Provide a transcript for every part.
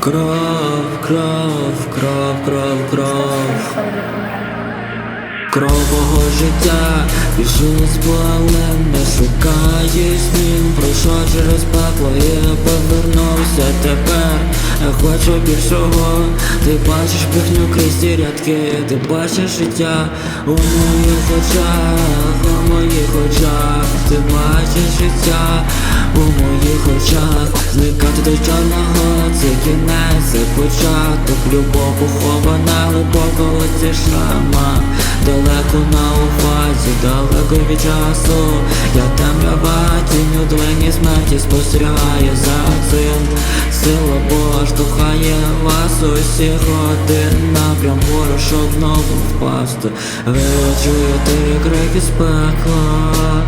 Кров, кров, кров, кров, кров. Кров мого життя, біжу з болем, не шукаю змін Пройшов через пекло і Хочу більшого, ти бачиш брехню крізь ці рядки Ти бачиш життя у моїх очах, у моїх очах. Ти бачиш життя у моїх очах Любов похована глибоко шрама Далеко на уфаці, далеко від часу. Я темрява тінь у долині смерті спостерігаю за цим. Сила Бога штовхає вас усіх один напрям Ворожок знову впасти. Ви чуєте крики з пекла.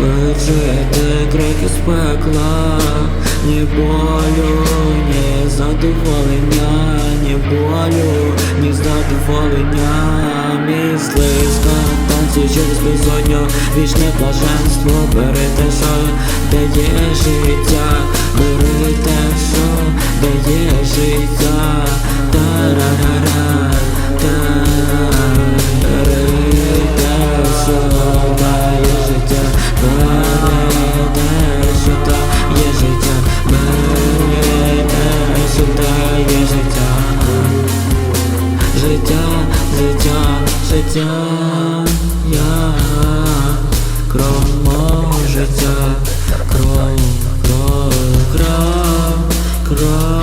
Ви чуєте крики з пекла, ні болю, ні задоволення, задоволення, мій слизька танці через безодню, вічне блаженство, бери те, що дає життя, життя, я кров мого життя, кров, кров, кров, кров.